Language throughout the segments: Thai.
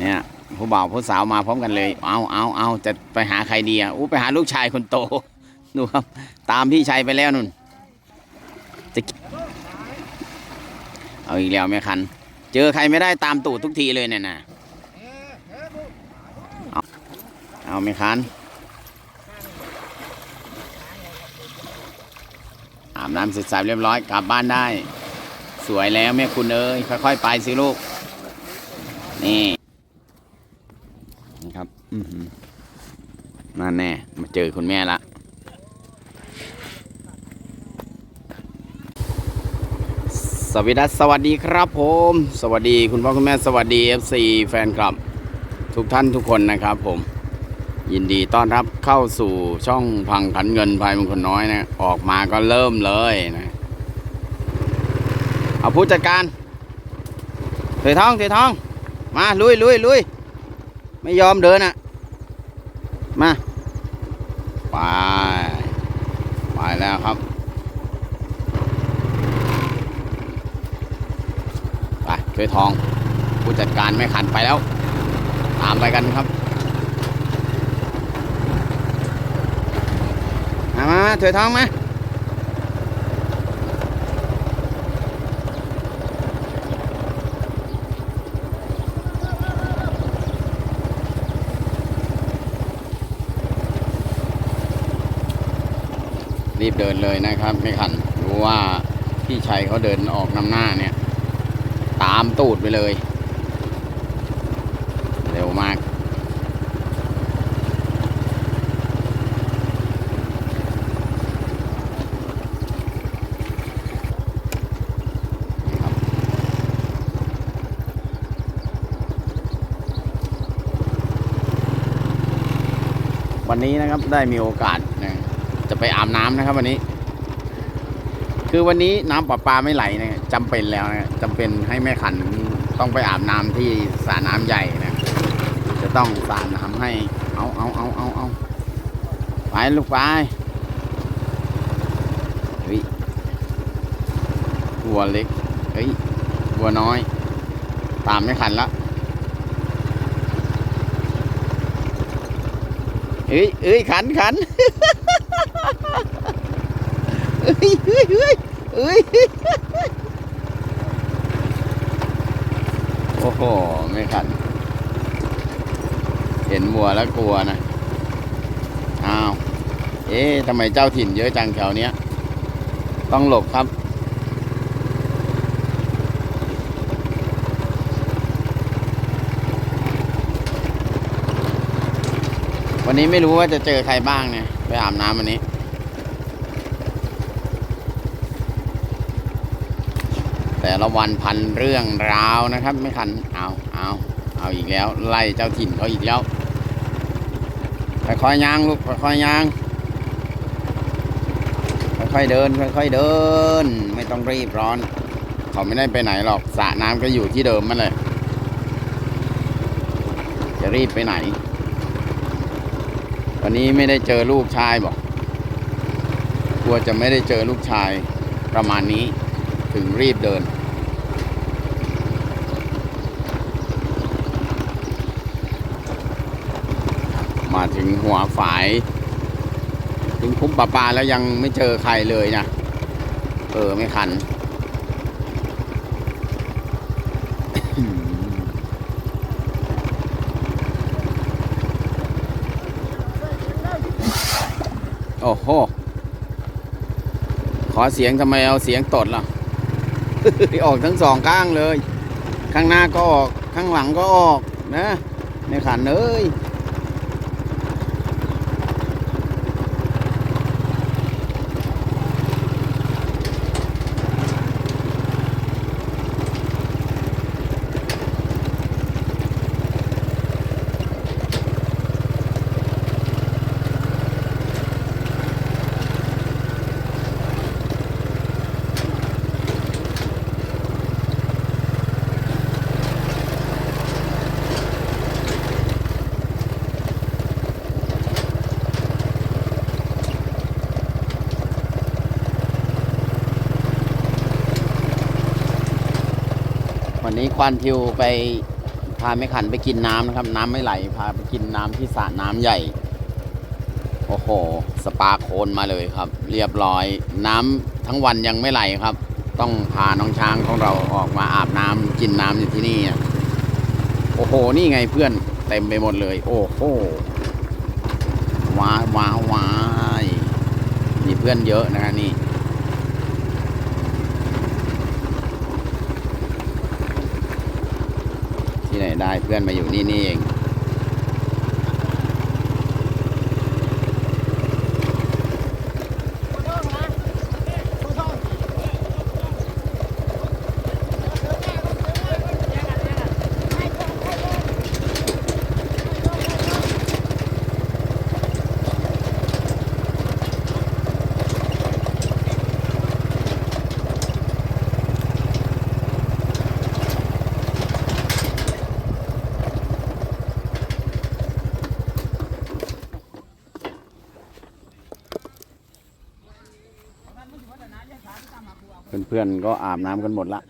เนี่ยผู้บ่าวผู้สาวมาพร้อมกันเลย เอาเอาเอาจะไปหาใครดีอะอู้ไปหาลูกชายคนโต ดูครับ ตามพี่ชายไปแล้วนุ่นจะเอาอีกแล้วแม่คัน เจอใครไม่ได้ตามตูดทุกทีเลยเนี่ยนะเอาเอาแม่คัน อาบน้ำเสร็จสับเรียบร้อยกลับบ้านได้ สวยแล้วแม่คุณเอ้ยค่อยๆไปสิลูก นี่ นั่นแน่ มาเจอคุณแม่ละสวัสดีครับสวัสดีครับผม สวัสดีคุณพ่อคุณแม่สวัสดี FC แฟนคลับ ทุกท่านทุกคนนะครับผม ยินดีต้อนรับเข้าสู่ช่องพังขันเงินภายมงคลน้อยนะ ออกมาก็เริ่มเลยนะ เอาผู้จัดการเถยทองเถยทอง มาลุยลุยลุยไม่ยอมเดินอะ มาไปไปแล้วครับไปช่วยทองผู้จัดการไม่ขันไปแล้ว ตามไปกันครับมามาถวยทองมา รีบเดินเลยนะครับ ไม่ขันรู้ว่าพี่ชัยเขาเดินออกนำหน้าเนี่ย ตามตูดไปเลย เร็วมาก วันนี้นะครับได้มีโอกาสนะ จะไปอาบน้ำนะครับวันนี้ คือวันนี้น้ำประปาไม่ไหลนะจำเป็นแล้วนะจำเป็นให้แม่ขันต้องไปอาบน้ำที่สระน้ำใหญ่นะ จะต้องสาดน้ำให้ เอาเอาเอาเอาเอาไปลูกไปเฮ้ยวัวเล็กเฮ้ยวัวน้อย ตามไม่ขันละเอ้ยเอ้ยขันขัน เอ้ยเอ้ยเอ้ยเอ้ยโอ้โห ไม่ขัน เห็นวัวแล้วกลัวนะ อ้าว เอ๊ะทำไมเจ้าถิ่นเยอะจังแถวเนี้ย ต้องหลบครับวันนี้ไม่รู้ว่าจะเจอใครบ้างเนี่ย ไปอาบน้ำวันนี้ แต่ละวันพันเรื่องราวนะครับ ไม่คันเอาเอาเอาอีกแล้ว ไล่เจ้าถิ่นเขาอีกแล้วค่อยๆย่างลูกค่อยๆย่างค่อยๆเดิน ค่อยๆเดิน ไม่ต้องรีบร้อน เขาไม่ได้ไปไหนหรอกสระน้ำก็อยู่ที่เดิมมันเลย จะรีบไปไหน วันนี้ไม่ได้เจอลูกชายบอกกลัวจะไม่ได้เจอลูกชายประมาณนี้ถึงรีบเดิน มาถึงหัวฝาย ถึงคุ้มปลาปลาแล้วยังไม่เจอใครเลยนะ เออไม่คันโอ้โห ขอเสียงทำไมเอาเสียงตดล่ะ ออกทั้งสองข้างเลย ข้างหน้าก็ออก ข้างหลังก็ออกนะในขันเอ้ย นี้ควานทิวไปทาแม่ขันไปกินน้ำนะครับ น้ำไม่ไหล พาไปกินน้ำที่สระน้ำใหญ่ โอ้โห สปาโคนมาเลยครับ เรียบร้อย น้ำทั้งวันยังไม่ไหลครับ ต้องพาน้องช้างของเราออกมาอาบน้ำกินน้ำอยู่ที่นี่โอ้โห นี่ไงเพื่อนเต็มไปหมดเลย โอ้โหว้าว้าวว้ายมีเพื่อนเยอะนะครับนี่ ที่ไหนได้เพื่อนมาอยู่นี่นี่เอง เพื่อนๆก็อาบน้ำกันหมดละ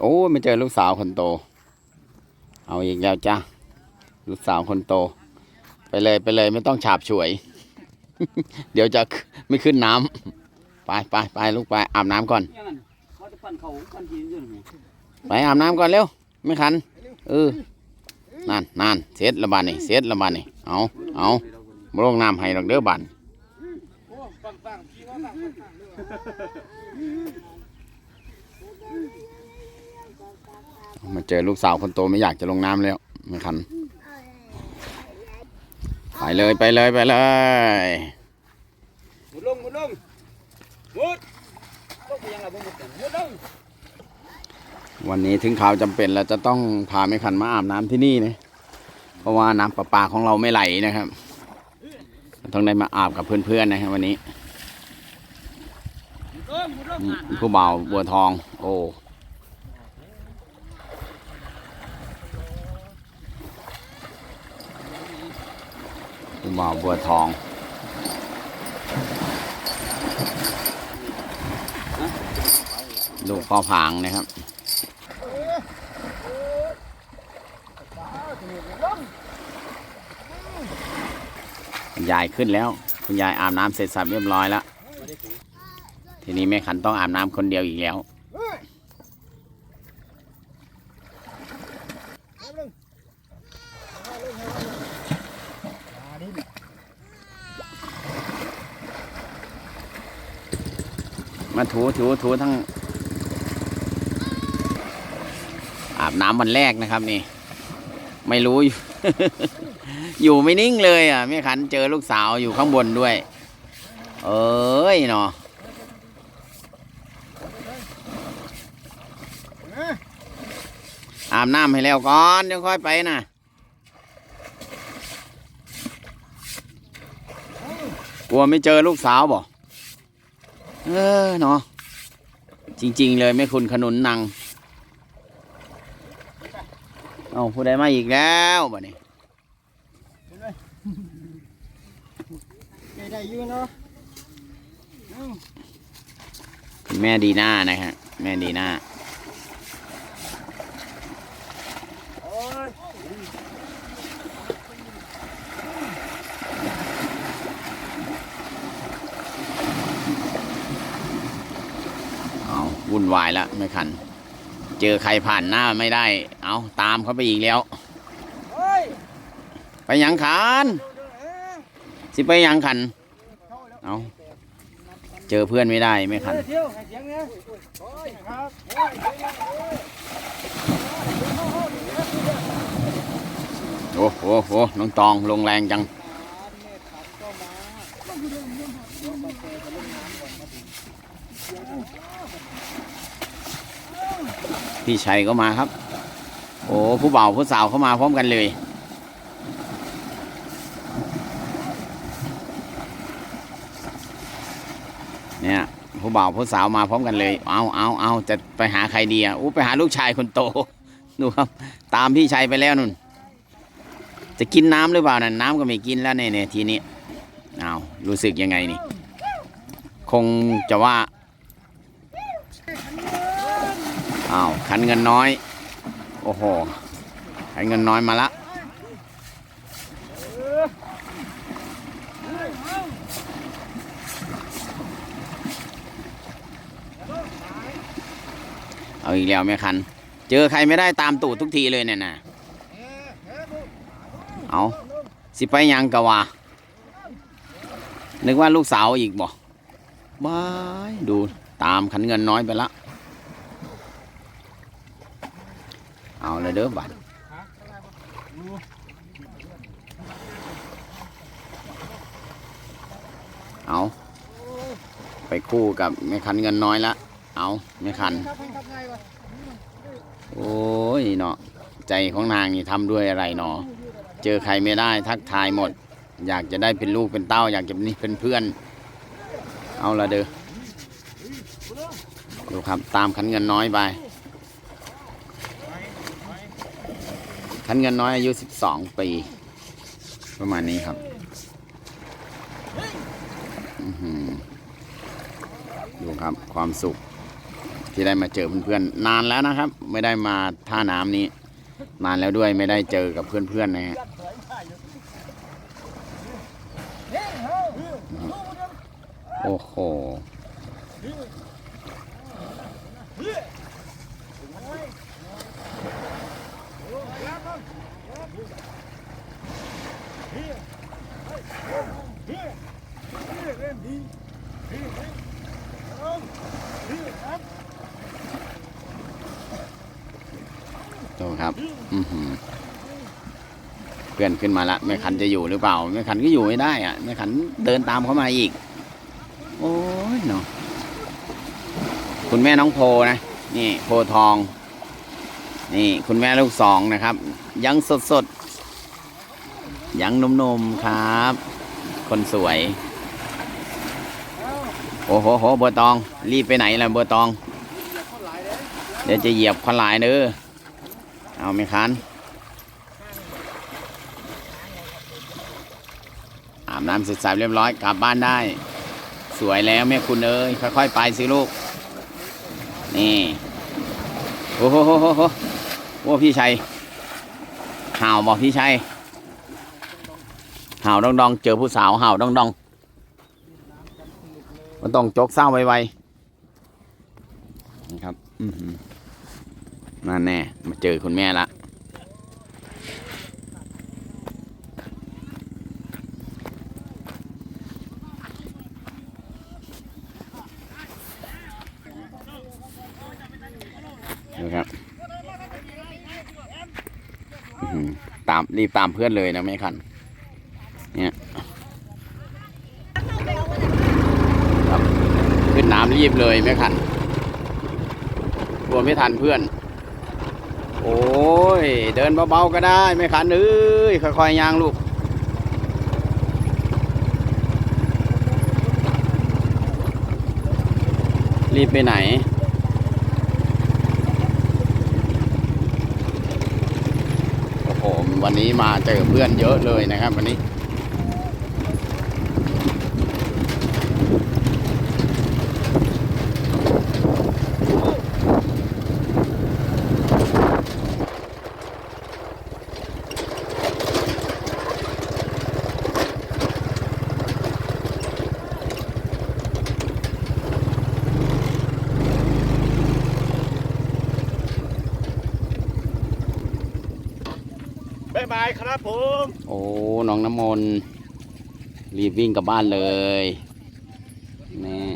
โอ้ไม่เจอลูกสาวคนโต เอาอีกแล้วจ้าลูกสาวคนโต ไปเลยไปเลยไม่ต้องฉาบฉวย เดี๋ยวจะไม่ขึ้นน้ำไปไปไปลูกไปอาบน้ำก่อนยัง ไปอาบน้ำก่อนเร็ว ไม่คัน เออ นั่นนั่นเสร็จละบานนี่เสร็จละบานนี่เอาเอาบ่ลงน้ำให้ดอกเด้อบานมาเจอลูกสาวคนโตไม่อยากจะลงน้ำแล้วไม่คัน ไปเลยไปเลยไปเลยมุดลงมุดลงมุดลงไปยังไงบ่มุดกันมุดลง วันนี้ถึงข่าวจำเป็นแล้วจะต้องพาไม่คันมาอาบน้ำที่นี่นะเพราะว่าน้ำประปาของเราไม่ไหลนะครับ ต้องได้มาอาบกับเพื่อนๆนะครับวันนี้ผู้บ่าวบัวทอง โอ้ผู้บ่าวบัวทองลูกพ่อผางนะครับ ยายขึ้นแล้ว คุณยายอาบน้ำเสร็จสับเรียบร้อยแล้ว ทีนี้แม่ขันต้องอาบน้ำคนเดียวอีกแล้ว มาถูถูถูทั้ง อาบน้ำวันแรกนะครับนี่ ไม่รู้อยู่ อยู่ไม่นิ่งเลยอะแม่ขันเจอลูกสาวอยู่ข้างบนด้วย เอ้ยเนาะอาบน้ำให้แล้วก่อนเดี๋ยวค่อยไปนะกลัวไม่เจอลูกสาวบ่เออเนาะจริง ๆ เลยไม่คุณขนุนนางเอาผู้ใดมาอีกแล้วบ่นี่ ได้อยู่เนาะคุณแม่ดีหน้านะครับแม่ดีหน้าโอ้ยเอาวุ่นวายแล้วไม่คัน เจอใครผ่านหน้าไม่ได้ เอาตามเขาไปอีกแล้วโอ้ยไปหยังขัน สิไปหยังขัน เอาเจอเพื่อนไม่ได้ไม่ขันโอ้โอ้ยโอ้โหโหน้องตองลงแรงจัง พี่ชัยก็มาครับ โอ้ผู้บ่าวผู้สาวเข้ามาพร้อมกันเลย เนี่ย ผู้บ่าวผู้สาวมาพร้อมกันเลย เอาเอาเอาจะไปหาใครดีอะอู้ไปหาลูกชายคนโต ดูครับ ตามพี่ชัยไปแล้วนุ่น จะกินน้ำหรือเปล่านั่นน้ำก็ไม่กินแล้วเนี่ยเนี่ยทีนี้อ้าวรู้สึกยังไงนี่ คงจะว่าอ้าวขันเงินน้อย โอ้โหขันเงินน้อยมาละ เอาอีกแล้วแม่คัน เจอใครไม่ได้ตามตูดทุกทีเลยเนี่ยนะเอาสิไปยังกะวะนึกว่าลูกสาวอีกบ่บายดูตามขันเงินน้อยไปละเอาเลยเด้อบัดเอาไปคู่กับแม่คันเงินน้อยละ เอาแม่คัน โอ้ยเนาะใจของนางนี่ทำด้วยอะไรเนาะเจอใครไม่ได้ทักทายหมด อยากจะได้เป็นลูกเป็นเต้า อยากจะนี่เป็นเพื่อน เอาละเด้อดูครับตามขันเงินน้อยไปขันเงินน้อยอายุ 12 ปี ประมาณนี้ครับดูครับความสุข ที่ได้มาเจอเพื่อนๆนานแล้วนะครับ ไม่ได้มาท่าน้ำนี้ นานแล้วด้วยไม่ได้เจอกับเพื่อนๆนะฮะโอ้โหดูครับ อือหือเพื่อนขึ้นมาละแม่ขันจะอยู่หรือเปล่าแม่ขันก็อยู่ไม่ได้อะแม่ขันเดินตามเขามาอีก โอ้ยเนาะคุณแม่น้องโพนะ นี่โพทอง นี่คุณแม่ลูกสองนะครับ ยังสดสดยังหนุ่มๆครับ คนสวย โอ้โหโหบัวตอง รีบไปไหนล่ะบัวตอง เดี๋ยวจะเหยียบคนหลายเด้อ เอาไหมคันอาบน้ำเสร็จสับเรียบร้อยกลับบ้านได้ สวยแล้วแม่คุณเอ้ยค่อยๆไปสิลูก นี่ โอ้โหโหโหโหโอ้พี่ชัยห่าวบอกพี่ชัยห่าวดองดองๆเจอผู้สาวห่าวดองดองๆมันต้องจกเศร้าไวๆนี่ครับ อือหือ นั่นแน่ มาเจอคุณแม่ละนะครับตามรีบตามเพื่อนเลยนะแม่คัน เนี่ยขึ้นน้ำรีบเลยแม่คันกลัวไม่ทันเพื่อน โอ้ย เดินเบาๆก็ได้ ไม่ขันเอ้ยค่อยๆย่างลูก รีบไปไหนโอ้โหวันนี้มาเจอเพื่อนเยอะเลยนะครับ วันนี้ บายบายครับผม โอ้น้องน้ำมนต์รีบวิ่งกลับบ้านเลยนี่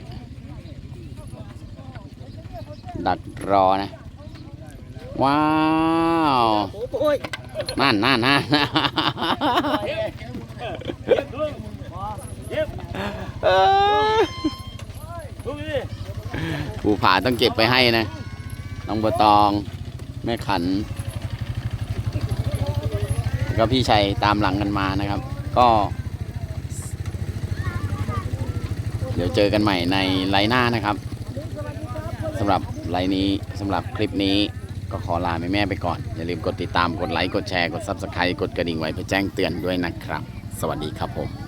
ดักรอนะ ว้าวโอ้ยนั่นนั่นนั่นเออดูดิภูผาต้องเก็บไปให้นะ น้องบัวตอง แม่ขัน แล้วก็พี่ชัยตามหลังกันมานะครับ ก็ เดี๋ยวเจอกันใหม่ในไลน์หน้านะครับสำหรับไลน์นี้สำหรับคลิปนี้ก็ขอลาแม่แม่ๆไปก่อน อย่าลืมกดติดตามกดไลค์กดแชร์กด Subscribe กดกระดิ่งไว้เพื่อแจ้งเตือนด้วยนะครับ สวัสดีครับผม